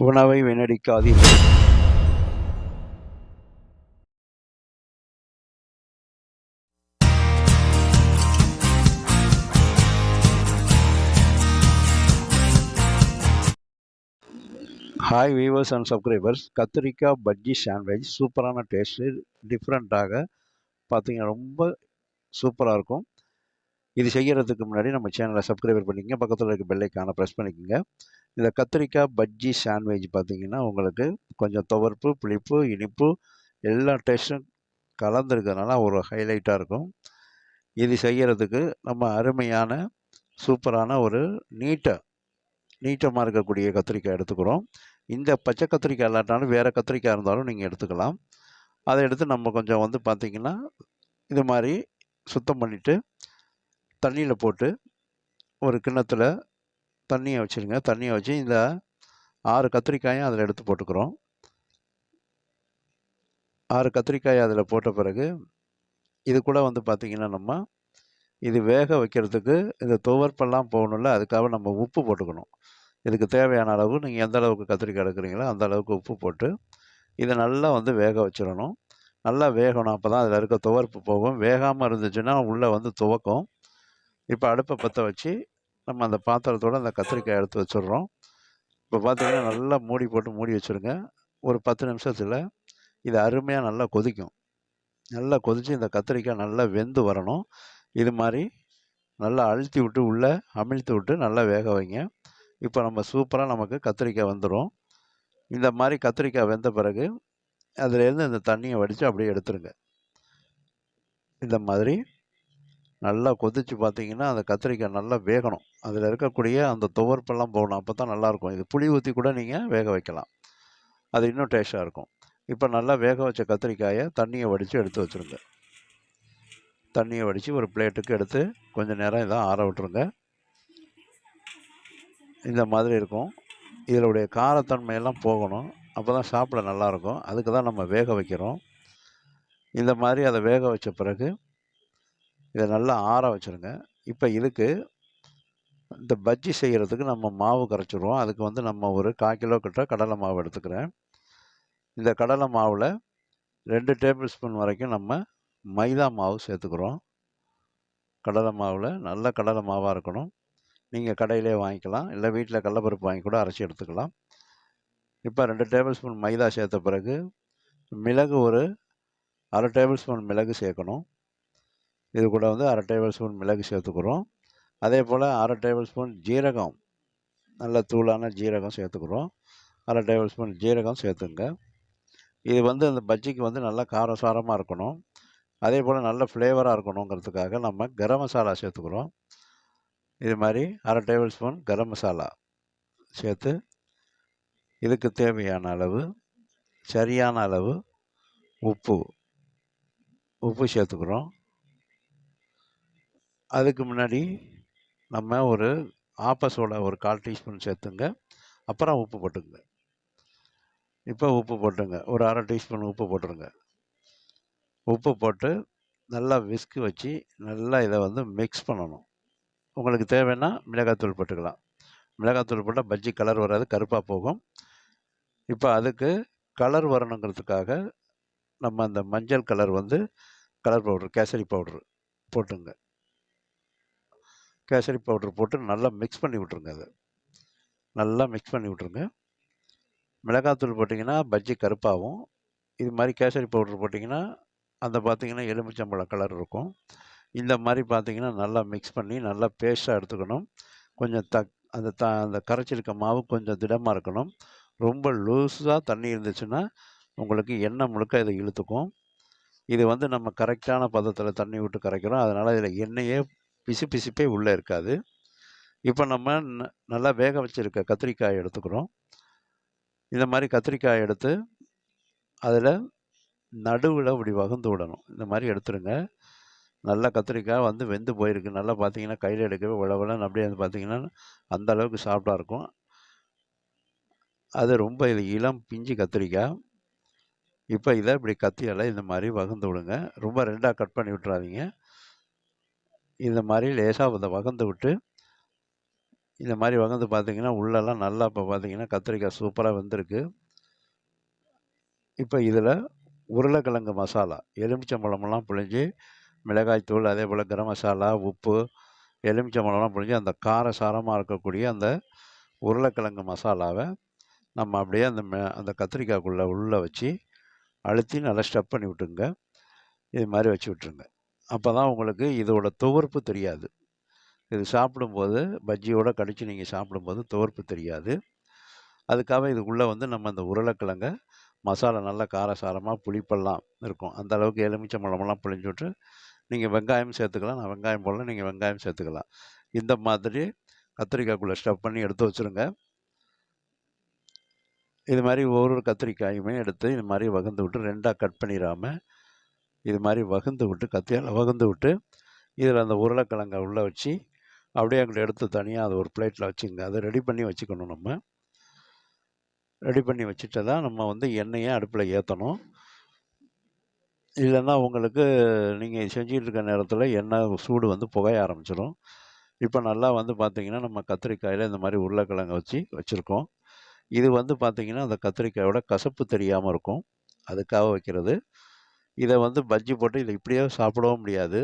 உணவை வீணடிக்காதீர்கள். Hi viewers and subscribers கத்திரிக்காய் பஜ்ஜி சாண்ட்விச் சூப்பரான டேஸ்ட்டு டிஃப்ரெண்ட்டாக பார்த்தீங்கன்னா ரொம்ப சூப்பராக இருக்கும். இது செய்கிறதுக்கு முன்னாடி நம்ம சேனலை சப்ஸ்கிரைபர் பண்ணிக்கங்க. பக்கத்தில் இருக்க பெல்லைக்கான ப்ரெஸ் பண்ணிக்கோங்க. இந்த கத்திரிக்காய் பஜ்ஜி சாண்ட்விச் பார்த்தீங்கன்னா உங்களுக்கு கொஞ்சம் துவர்ப்பு புளிப்பு இனிப்பு எல்லா டேஸ்ட்டும் கலந்துருக்கிறதுனால ஒரு ஹைலைட்டாக இருக்கும். இது செய்கிறதுக்கு நம்ம அருமையான சூப்பரான ஒரு நீட்டை நீட்டமாக இருக்கக்கூடிய கத்திரிக்காய் எடுத்துக்கிறோம். இந்த பச்சை கத்திரிக்காய் இல்லாட்டாலும் வேறு கத்திரிக்காய் இருந்தாலும் நீங்கள் எடுத்துக்கலாம். அதை எடுத்து நம்ம கொஞ்சம் வந்து பார்த்திங்கன்னா இது மாதிரி சுத்தம் பண்ணிவிட்டு தண்ணியில் போட்டு ஒரு கிண்ணத்தில் தண்ணியை வச்சுருங்க. தண்ணியை வச்சு இந்த ஆறு கத்திரிக்காயும் அதில் எடுத்து போட்டுக்கிறோம். ஆறு கத்திரிக்காய் அதில் போட்ட பிறகு இது கூட வந்து பார்த்திங்கன்னா நம்ம இது வேக வைக்கிறதுக்கு இந்த துவர்ப்பெல்லாம் போகணும்ல அதுக்காக நம்ம உப்பு போட்டுக்கணும். இதுக்கு தேவையான அளவு நீங்கள் எந்த அளவுக்கு கத்திரிக்காய் எடுக்கிறீங்களோ அந்த அளவுக்கு உப்பு போட்டு இதை நல்லா வந்து வேக வச்சிடணும். நல்லா வேகணும். அப்போ தான் அதில் இருக்க துவர்ப்பு போகும். வேகாமல் இருந்துச்சுன்னா உள்ளே வந்து துவக்கும். இப்போ அடுப்பை பற்ற வச்சு நம்ம அந்த பாத்திரத்தோடு அந்த கத்திரிக்காய் எடுத்து வச்சிடுறோம். இப்போ பார்த்திங்கன்னா நல்லா மூடி போட்டு மூடி வச்சுருங்க. ஒரு பத்து நிமிஷத்தில் இது அருமையாக நல்லா கொதிக்கும். நல்லா கொதித்து இந்த கத்திரிக்காய் நல்லா வெந்து வரணும். இது மாதிரி நல்லா அழுத்தி விட்டு உள்ளே அமிழ்த்தி விட்டு நல்லா வேக வைங்க. இப்போ நம்ம சூப்பராக நமக்கு கத்திரிக்காய் வந்துடும் இந்த மாதிரி கத்திரிக்காய் வெந்த பிறகு அதுலேருந்து இந்த தண்ணியை வடித்து அப்படியே எடுத்துருங்க. இந்த மாதிரி நல்லா கொதித்து பார்த்தீங்கன்னா அந்த கத்திரிக்காய் நல்லா வேகணும். அதில் இருக்கக்கூடிய அந்த துவர்ப்பெல்லாம் போகணும். அப்போ தான் நல்லாயிருக்கும் இது புளி ஊற்றி கூட நீங்கள் வேக வைக்கலாம். அது இன்னும் டேஸ்ட்டாக இருக்கும். இப்போ நல்லா வேக வச்ச கத்திரிக்காயை தண்ணியை வடித்து எடுத்து வச்சுருங்க. தண்ணியை வடித்து ஒரு பிளேட்டுக்கு எடுத்து கொஞ்சம் நேரம் இதை ஆற விட்டுருங்க. இந்த மாதிரி இருக்கும். இதனுடைய காரத்தன்மையெல்லாம் போகணும். அப்போ தான் சாப்பிட நல்லாயிருக்கும் அதுக்கு தான் நம்ம வேக வைக்கிறோம். இந்த மாதிரி அதை வேக வச்ச பிறகு இதை நல்லா ஆற வச்சுருங்க. இப்போ இதுக்கு இந்த பஜ்ஜி செய்கிறதுக்கு நம்ம மாவு கரைச்சிடுவோம் அதுக்கு வந்து நம்ம ஒரு கால் கிலோ கிட்ட கடலை மாவு எடுத்துக்கிறேன். இந்த கடலை மாவில் ரெண்டு டேபிள் ஸ்பூன் வரைக்கும் நம்ம மைதா மாவு சேர்த்துக்கிறோம். கடலை மாவில் நல்ல கடலை மாவாக இருக்கணும். நீங்கள் கடையிலே வாங்கிக்கலாம். இல்லை வீட்டில் கடலப்பருப்பு வாங்கி கூட அரைச்சி எடுத்துக்கலாம். இப்போ ரெண்டு டேபிள் ஸ்பூன் மைதா சேர்த்த பிறகு மிளகு ஒரு அரை டேபிள் ஸ்பூன் மிளகு சேர்க்கணும். இது கூட வந்து அரை டேபிள் ஸ்பூன் மிளகு சேர்த்துக்கிறோம். அதே போல் அரை டேபிள் ஸ்பூன் ஜீரகம் நல்ல தூளான ஜீரகம் சேர்த்துக்கிறோம். அரை டேபிள் ஸ்பூன் ஜீரகம் சேர்த்துங்க. இது வந்து அந்த பஜ்ஜிக்கு வந்து நல்லா காரசாரமாக இருக்கணும். அதே போல் நல்ல ஃப்ளேவராக இருக்கணுங்கிறதுக்காக நம்ம கரம் மசாலா சேர்த்துக்கிறோம். இது மாதிரி அரை டேபிள் ஸ்பூன் கரம் மசாலா சேர்த்து இதுக்கு தேவையான அளவு சரியான அளவு உப்பு உப்பு சேர்த்துக்கிறோம். அதுக்கு முன்னாடி நம்ம ஒரு ஆப்பஸோட ஒரு கால் டீஸ்பூன் சேர்த்துங்க. அப்புறம் உப்பு போட்டுங்க இப்போ உப்பு போட்டுங்க. ஒரு அரை டீஸ்பூன் உப்பு போட்டுருங்க. உப்பு போட்டு நல்லா விஸ்கு வச்சு நல்லா இதை வந்து மிக்ஸ் பண்ணணும். உங்களுக்கு தேவைன்னா மிளகாத்தூள் போட்டுக்கலாம். மிளகாத்தூள் போட்டால் பஜ்ஜி கலர் வராது கருப்பாக போகும். இப்போ அதுக்கு கலர் வரணுங்கிறதுக்காக நம்ம அந்த மஞ்சள் கலர் வந்து கலர் பவுட்ரு கேசரி பவுட்ரு போட்டுங்க. கேசரி பவுட்ரு போட்டு நல்லா மிக்ஸ் பண்ணி விட்ருங்க அதை. நல்லா மிக்ஸ் பண்ணி விட்ருங்க மிளகாத்தூள் போட்டிங்கன்னா பஜ்ஜி கருப்பாகும். இது மாதிரி கேசரி பவுட்ரு போட்டிங்கன்னா அந்த பார்த்திங்கன்னா எலுமிச்சம்பழம் கலர் இருக்கும். இந்த மாதிரி பார்த்தீங்கன்னா நல்லா மிக்ஸ் பண்ணி நல்லா பேஸ்ட்டாக எடுத்துக்கணும். கொஞ்சம் த அந்த த அந்த கரைச்சிருக்க மாவு கொஞ்சம் திடமாக இருக்கணும். ரொம்ப லூஸாக தண்ணி இருந்துச்சுன்னா உங்களுக்கு எண்ணெய் முழுக்க இதை இழுத்துக்கும். இது வந்து நம்ம கரெக்டான பதத்தில் தண்ணி விட்டு கரைக்கிறோம். அதனால் இதில் எண்ணெயே பிசு பிசுப்பே உள்ளே இருக்காது. இப்போ நம்ம நல்லா வேக வச்சுருக்க கத்திரிக்காய் எடுத்துக்கிறோம். இந்த மாதிரி கத்திரிக்காய் எடுத்து அதில் நடுவில் இப்படி வகுந்து விடணும். இந்த மாதிரி எடுத்துருங்க. நல்லா கத்திரிக்காய் வந்து வெந்து போயிருக்கு. நல்லா பார்த்தீங்கன்னா கையில் எடுக்கவே உழவலன்னு அப்படியே வந்து பார்த்தீங்கன்னா அந்த அளவுக்கு சாஃப்டாக இருக்கும். அது ரொம்ப இது இளம் பிஞ்சு கத்திரிக்காய். இப்போ இதை இப்படி கத்தியால் இந்த மாதிரி வகுந்து விடுங்க. ரொம்ப ரெண்டாக கட் பண்ணி விட்றாதீங்க இந்த மாதிரி லேசாக இதை வகந்து விட்டு இந்த மாதிரி வகந்து பார்த்தீங்கன்னா உள்ளெல்லாம் நல்லா இப்போ பார்த்தீங்கன்னா கத்திரிக்காய் சூப்பராக வெந்திருக்கு. இப்போ இதில் உருளைக்கிழங்கு மசாலா எலுமிச்சம்பழமெல்லாம் புழிஞ்சு மிளகாய்த்தூள் அதே போல் கரம் மசாலா உப்பு எலுமிச்சம்பழம்லாம் புழிஞ்சு அந்த கார சாரமாக இருக்கக்கூடிய அந்த உருளைக்கிழங்கு மசாலாவை நம்ம அப்படியே அந்த அந்த கத்திரிக்காய்க்குள்ளே உள்ளே வச்சு அழுத்தி நல்லா ஸ்டப் பண்ணி விட்டுருங்க. இது மாதிரி வச்சு விட்ருங்க அப்போ தான் உங்களுக்கு இதோட துவர்ப்பு தெரியாது. இது சாப்பிடும்போது பஜ்ஜியோடு கடித்து நீங்கள் சாப்பிடும்போது துவர்ப்பு தெரியாது. அதுக்காக இதுக்குள்ளே வந்து நம்ம அந்த உருளைக்கிழங்க மசாலா நல்லா காரசாரமாக புளிப்பெல்லாம் இருக்கும். அந்த அளவுக்கு எலுமிச்சை மழமெல்லாம் புளிஞ்சு விட்டு நீங்கள் வெங்காயம் சேர்த்துக்கலாம். நான் வெங்காயம் போடல நீங்கள் வெங்காயம் சேர்த்துக்கலாம். இந்த மாதிரி கத்திரிக்காய்க்குள்ளே ஸ்டஃப் பண்ணி எடுத்து வச்சுருங்க. இது மாதிரி ஒவ்வொரு கத்திரிக்காயுமே எடுத்து இது மாதிரி வகுந்து விட்டு ரெண்டாக கட் பண்ணிடாமல் இது மாதிரி வகுந்து விட்டு கத்தியால் வகுந்து விட்டு இதில் அந்த உருளைக்கிழங்கை உள்ளே வச்சு அப்படியே அங்கிட்ட எடுத்து தனியாக அதை ஒரு பிளேட்டில் வச்சுங்க. அதை ரெடி பண்ணி வச்சுக்கணும் நம்ம. ரெடி பண்ணி வச்சுட்டு தான் நம்ம வந்து எண்ணெயை அடுப்பில் ஏற்றணும் இல்லைன்னா உங்களுக்கு நீங்கள் செஞ்சுட்டு இருக்க நேரத்தில் எண்ணெய் சூடு வந்து புகைய ஆரம்பிச்சிடும். இப்போ நல்லா வந்து பார்த்திங்கன்னா நம்ம கத்திரிக்காயில் இந்த மாதிரி உருளைக்கிழங்கு வச்சு வச்சுருக்கோம். இது வந்து பார்த்தீங்கன்னா அந்த கத்திரிக்காயோட கசப்பு தெரியாமல் இருக்கும். அதுக்காக வைக்கிறது. இதை வந்து பஜ்ஜி போட்டு இதை இப்படியே சாப்பிடவும் முடியாது.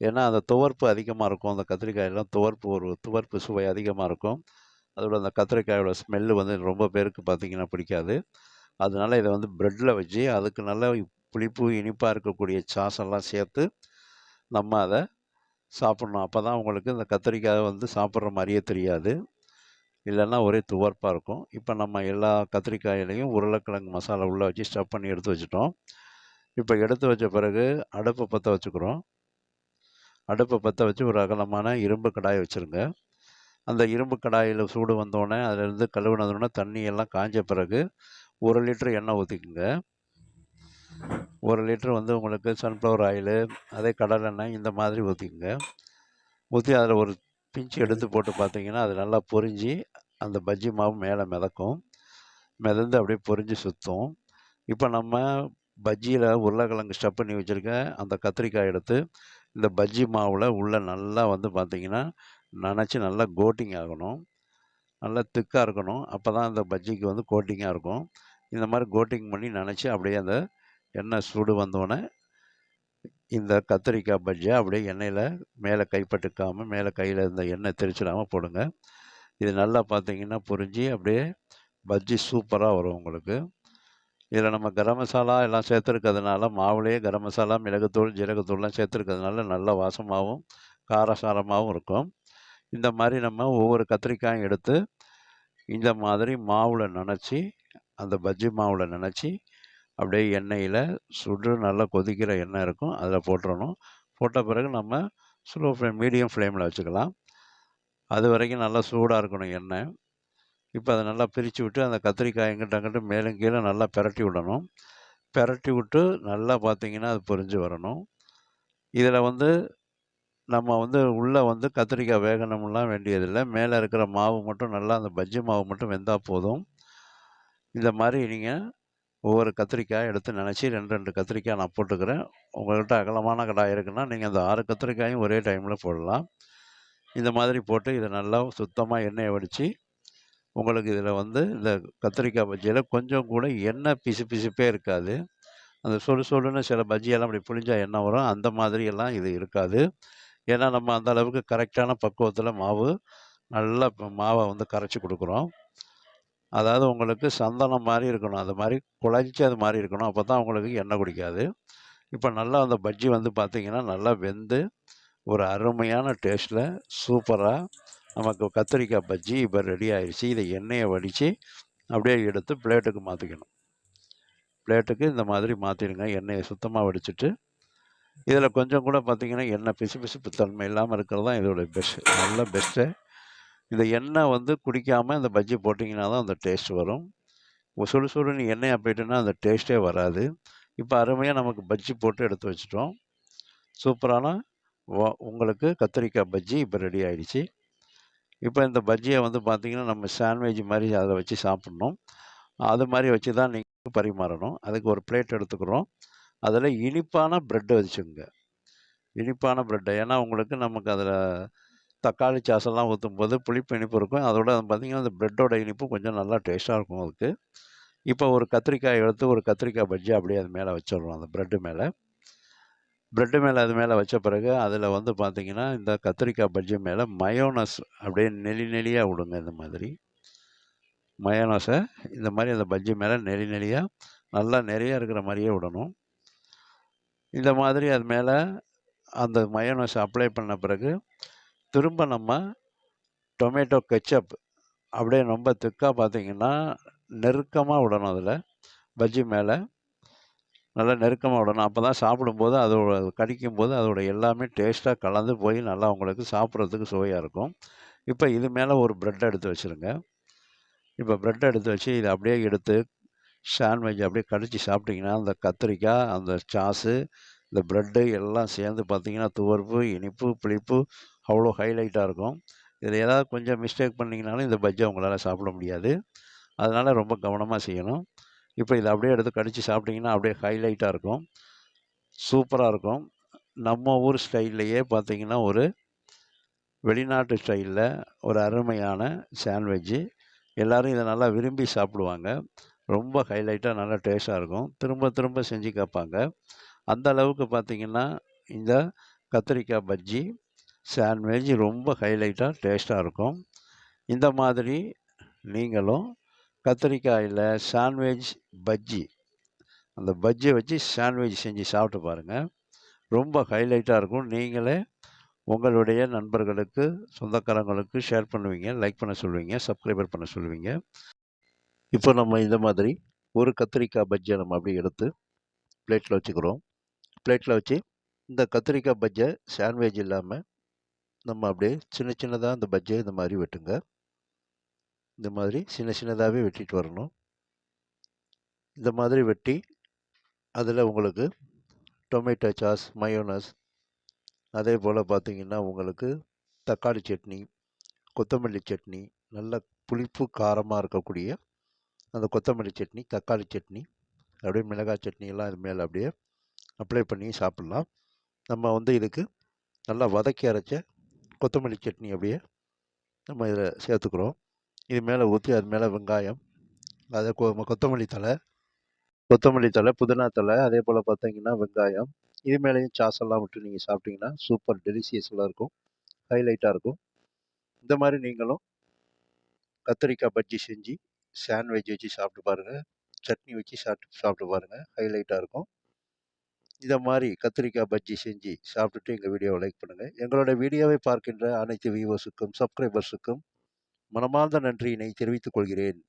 ஏன்னா அந்த துவர்ப்பு அதிகமாக இருக்கும். அந்த கத்திரிக்காயெல்லாம் துவர்ப்பு ஒரு துவர்ப்பு சுவை அதிகமாக இருக்கும். அதோட அந்த கத்திரிக்காயோட ஸ்மெல்லு வந்து ரொம்ப பேருக்கு பார்த்தீங்கன்னா பிடிக்காது. அதனால இதை வந்து ப்ரெட்டில் வச்சு அதுக்கு நல்ல புளிப்பு இனிப்பாக இருக்கக்கூடிய சாஸெல்லாம் சேர்த்து நம்ம அதை சாப்பிட்ணும். அப்போ தான் உங்களுக்கு இந்த கத்திரிக்காய் வந்து சாப்பிட்ற மாதிரியே தெரியாது. இல்லைன்னா ஒரே துவர்ப்பாக இருக்கும். இப்போ நம்ம எல்லா கத்திரிக்காயிலையும் உருளைக்கிழங்கு மசாலா உள்ளே வச்சு ஸ்டஃப் பண்ணி எடுத்து வச்சுட்டோம். இப்போ எடுத்து வச்ச பிறகு அடுப்பை பற்ற வச்சுக்கிறோம். அடுப்பை பற்ற வச்சு ஒரு அகலமான இரும்பு கடாய் வச்சுருங்க. அந்த இரும்பு கடாயில் சூடு வந்தோடனே அதிலிருந்து கழுவுனதுனே தண்ணி எல்லாம் காஞ்ச பிறகு ஒரு லிட்டர் எண்ணெய் ஊற்றிக்குங்க ஒரு லிட்டர் வந்து உங்களுக்கு சன்ஃப்ளவர் ஆயிலு அதே கடலெண்ணெய் இந்த மாதிரி ஊற்றிக்குங்க ஊற்றி அதில் ஒரு பிஞ்சு எடுத்து போட்டு பார்த்தீங்கன்னா அது நல்லா பொரிஞ்சு அந்த பஜ்ஜி மாவு மேலே மிதக்கும். மிதந்து அப்படியே பொரிஞ்சு சுற்றும் இப்போ நம்ம பஜ்ஜியில் உருளைக்கிழங்கு ஸ்டப் பண்ணி வச்சுருக்கேன். அந்த கத்திரிக்காய் எடுத்து இந்த பஜ்ஜி மாவில் உள்ளே நல்லா வந்து பார்த்திங்கன்னா நினச்சி நல்லா கோட்டிங் ஆகணும். நல்லா திக்காக இருக்கணும். அப்போ தான் அந்த பஜ்ஜிக்கு வந்து கோட்டிங்காக இருக்கும். இந்த மாதிரி கோட்டிங் பண்ணி நினச்சி அப்படியே அந்த எண்ணெய் சூடு வந்தோடனே இந்த கத்திரிக்காய் பஜ்ஜியை அப்படியே எண்ணெயில் மேலே கைப்பட்டுக்காமல் மேலே கையில் இந்த எண்ணெய் தெரிச்சிடாமல் போடுங்க. இது நல்லா பார்த்தீங்கன்னா பொரிஞ்சு அப்படியே பஜ்ஜி சூப்பராக வரும் உங்களுக்கு. இதில் நம்ம கரம் மசாலா எல்லாம் சேர்த்துருக்கிறதுனால மாவுலேயே கரம் மசாலா மிளகுத்தூள் ஜீரகத்தூள்லாம் சேர்த்துருக்கிறதுனால நல்ல வாசமாகவும் காரசாரமாகவும் இருக்கும். இந்த மாதிரி நம்ம ஒவ்வொரு கத்திரிக்காயும் எடுத்து இந்த மாதிரி மாவில் நினச்சி அந்த பஜ்ஜி மாவில் நினச்சி அப்படியே எண்ணெயில் சுடு நல்லா கொதிக்கிற எண்ணெய் இருக்கும். அதில் போட்டுறணும். போட்ட பிறகு நம்ம ஸ்லோ ஃப்ளேம் மீடியம் ஃப்ளேமில் வச்சுக்கலாம். அது வரைக்கும் நல்லா சூடாக இருக்கணும் எண்ணெய். இப்போ அதை நல்லா பிரித்து விட்டு அந்த கத்திரிக்காய் எங்கிட்ட அங்கிட்ட மேலும் கீழே நல்லா பெரட்டி விடணும். பெரட்டி விட்டு நல்லா பார்த்தீங்கன்னா அது பொரிஞ்சு வரணும். இதில் வந்து நம்ம வந்து உள்ளே வந்து கத்திரிக்காய் வேகணும்லாம் வேண்டியதில்லை. மேலே இருக்கிற மாவு மட்டும் நல்லா அந்த பஜ்ஜி மாவு மட்டும் வெந்தால் போதும். இந்த மாதிரி நீங்கள் ஒவ்வொரு கத்திரிக்காய் எடுத்து நினச்சி ரெண்டு ரெண்டு கத்திரிக்காய் நான் போட்டுக்கிறேன். உங்கள்கிட்ட அகலமான கடாய் இருக்குன்னா நீங்கள் அந்த ஆறு கத்திரிக்காயும் ஒரே டைமில் போடலாம். இந்த மாதிரி போட்டு இதை நல்லா சுத்தமாக எண்ணெயை வடித்து உங்களுக்கு இதில் வந்து இந்த கத்திரிக்காய் பஜ்ஜியில் கொஞ்சம் கூட எண்ணெய் பிசு பிசுப்பே இருக்காது. அந்த சொடு சொடுன்னு சில பஜ்ஜியெல்லாம் அப்படி புளிஞ்சா எண்ணெய் வரும்? அந்த மாதிரியெல்லாம் இது இருக்காது. ஏன்னா நம்ம அந்த அளவுக்கு கரெக்டான பக்குவத்தில் மாவு நல்லா மாவை வந்து கரைச்சி கொடுக்குறோம். அதாவது உங்களுக்கு சந்தனம் மாதிரி இருக்கணும். அது மாதிரி குழஞ்சி அது மாதிரி இருக்கணும். அப்போ தான் உங்களுக்கு எண்ணெய் குடிக்காது. இப்போ நல்லா அந்த பஜ்ஜி வந்து பார்த்திங்கன்னா நல்லா வெந்து ஒரு அருமையான டேஸ்ட்டில் சூப்பராக நமக்கு கத்திரிக்காய் பஜ்ஜி இப்போ ரெடி ஆயிடுச்சு இதை எண்ணெயை வடித்து அப்படியே எடுத்து பிளேட்டுக்கு மாற்றிக்கணும் பிளேட்டுக்கு இந்த மாதிரி மாற்றிடுங்க எண்ணெயை சுத்தமாக வடிச்சிட்டு இதில் கொஞ்சம் கூட பார்த்திங்கன்னா எண்ணெய் பிசு பிசுப்பு தன்மை இல்லாமல் இருக்கிறது தான் இதோட பெஸ்ட் நல்ல பெஸ்ட்டு இந்த எண்ணெய் வந்து குடிக்காமல் இந்த பஜ்ஜி போட்டிங்கன்னா தான் அந்த டேஸ்ட் வரும். சுடு சுடுன்னு எண்ணெயாக போயிட்டுன்னா அந்த டேஸ்ட்டே வராது. இப்போ அருமையாக நமக்கு பஜ்ஜி போட்டு எடுத்து வச்சிட்டோம். சூப்பரான வா- உங்களுக்கு கத்திரிக்காய் பஜ்ஜி இப்போ ரெடி ஆயிடுச்சு இப்போ இந்த பஜ்ஜியை வந்து பார்த்தீங்கன்னா நம்ம சாண்ட்விச் மாதிரி அதை வச்சு சாப்பிட்ணும். அது மாதிரி வச்சு தான் நீங்கள் பரிமாறணும். அதுக்கு ஒரு பிளேட் எடுத்துக்கிறோம். அதில் இனிப்பான ப்ரெட்டு வச்சுக்கோங்க. இனிப்பான ப்ரெட்டை ஏன்னா உங்களுக்கு நமக்கு அதில் தக்காளி சாஸெல்லாம் ஊற்றும்போது புளிப்பு இனிப்பு இருக்கும். அதோட பார்த்தீங்கன்னா அந்த ப்ரெட்டோட இனிப்பு கொஞ்சம் நல்லா டேஸ்ட்டாக இருக்கும் அதுக்கு. இப்போ ஒரு கத்திரிக்காய் எடுத்து ஒரு கத்திரிக்காய் பஜ்ஜி அப்படியே அது மேலே வச்சிடுறோம் அந்த ப்ரெட்டு மேலே. ப்ரெட்டு மேலே அது மேலே வச்ச பிறகு அதில் வந்து பார்த்திங்கன்னா இந்த கத்திரிக்காய் பஜ்ஜி மேலே மயோனஸ் அப்படியே நெளி நெளியாக விடுங்க இந்த மாதிரி. மயோனஸை இந்த மாதிரி அந்த பஜ்ஜி மேலே நெளி நெளியாக நல்லா நிறையா இருக்கிற மாதிரியே விடணும். இந்த மாதிரி அது மேலே அந்த மயோனஸ் அப்ளை பண்ண பிறகு திரும்ப நம்ம டொமேட்டோ கெச்சப் அப்படியே ரொம்ப திக்காக பார்த்திங்கன்னா நெருக்கமாக விடணும் அதில் பஜ்ஜி மேலே. நல்லா நெருக்கமாக விடணும். அப்போ தான் சாப்பிடும்போது அதோட கடிக்கும் போது அதோட எல்லாமே டேஸ்ட்டாக கலந்து போய் நல்லா உங்களுக்கு சாப்பிட்றதுக்கு சுவையாக இருக்கும். இப்போ இது மேலே ஒரு ப்ரெட் எடுத்து வச்சுருங்க. இப்போ ப்ரெட் எடுத்து வச்சு இதை அப்படியே எடுத்து சாண்ட்விச் அப்படியே கடித்து சாப்பிட்டிங்கன்னா அந்த கத்திரிக்காய் அந்த சாஸு இந்த ப்ரெட்டு எல்லாம் சேர்ந்து பார்த்திங்கன்னா துவர்ப்பு இனிப்பு புளிப்பு அவ்வளோ ஹைலைட்டாக இருக்கும். இதில் ஏதாவது கொஞ்சம் மிஸ்டேக் பண்ணிங்கனாலும் இந்த பஜ்ஜை உங்களால் சாப்பிட முடியாது. அதனால் ரொம்ப கவனமாக செய்யணும். இப்போ இதை அப்படியே எடுத்து கடிச்சு சாப்பிட்டிங்கன்னா அப்படியே ஹைலைட்டாக இருக்கும். சூப்பராக இருக்கும். நம்ம ஊர் ஸ்டைல்லையே பார்த்தீங்கன்னா ஒரு வெளிநாட்டு ஸ்டைலில் ஒரு அருமையான சாண்ட்விட்ஜு எல்லோரும் இதை நல்லா விரும்பி சாப்பிடுவாங்க. ரொம்ப ஹைலைட்டாக நல்லா டேஸ்ட்டாக இருக்கும். திரும்ப திரும்ப செஞ்சு கேட்பாங்க. அந்த அளவுக்கு பார்த்திங்கன்னா இந்த கத்திரிக்காய் பஜ்ஜி சாண்ட்விட்ச் ரொம்ப ஹைலைட்டாக டேஸ்ட்டாக இருக்கும். இந்த மாதிரி நீங்களும் கத்திரிக்காயில் சாண்ட்விச் பஜ்ஜி அந்த பஜ்ஜியை வச்சு சாண்ட்விச் செஞ்சு சாப்பிட்டு பாருங்கள் ரொம்ப ஹைலைட்டாக இருக்கும். நீங்களே உங்களுடைய நண்பர்களுக்கு சொந்தக்காரங்களுக்கு ஷேர் பண்ணுவீங்க லைக் பண்ண சொல்லுவீங்க சப்ஸ்கிரைபர் பண்ண சொல்லுவீங்க. இப்போ நம்ம இந்த மாதிரி ஒரு கத்திரிக்காய் பஜ்ஜியை நம்ம அப்படியே எடுத்து பிளேட்டில் வச்சுக்கிறோம். பிளேட்டில் வச்சு இந்த கத்திரிக்காய் பஜ்ஜை சாண்ட்விச் இல்லாமல் நம்ம அப்படியே சின்ன சின்னதாக அந்த பஜ்ஜை இந்த மாதிரி வெட்டுங்க. இந்த மாதிரி சின்ன சின்னதாகவே வெட்டிட்டு வரணும். இந்த மாதிரி வெட்டி அதில் உங்களுக்கு டொமேட்டோ சாஸ் மயோனஸ் அதே போல் பார்த்திங்கன்னா உங்களுக்கு தக்காளி சட்னி கொத்தமல்லி சட்னி நல்ல புளிப்பு காரமாக இருக்கக்கூடிய அந்த கொத்தமல்லி சட்னி தக்காளி சட்னி அப்படியே மிளகாய் சட்னி எல்லாம் இது மேலே அப்படியே அப்ளை பண்ணி சாப்பிட்லாம். நம்ம வந்து இதுக்கு நல்லா வதக்கி அரைச்ச கொத்தமல்லி சட்னி அப்படியே நம்ம இதில் சேர்த்துக்கிறோம். இது மேலே ஊற்றி அது மேலே வெங்காயம். அதை கொ கொத்தமல்லி தழை. கொத்தமல்லி தழை புதினா தழை அதே போல் பார்த்தீங்கன்னா வெங்காயம். இது மேலேயும் சாஸெல்லாம் விட்டு நீங்கள் சாப்பிட்டீங்கன்னா சூப்பர் டெலிசியஸெல்லாம் இருக்கும். ஹைலைட்டாக இருக்கும். இந்த மாதிரி நீங்களும் கத்திரிக்காய் பஜ்ஜி செஞ்சு சாண்ட்விச் வச்சு சாப்பிட்டு பாருங்கள் சட்னி வச்சு சாப்பிட்டு சாப்பிட்டு பாருங்கள் ஹைலைட்டாக இருக்கும். இதை மாதிரி கத்திரிக்காய் பஜ்ஜி செஞ்சு சாப்பிட்டுட்டு எங்கள் வீடியோவை லைக் பண்ணுங்கள் எங்களோட வீடியோவை பார்க்கின்ற அனைத்து வியூவர்ஸுக்கும் சப்ஸ்கிரைபர்ஸுக்கும் மனமார்ந்த நன்றியினை தெரிவித்துக் கொள்கிறேன்.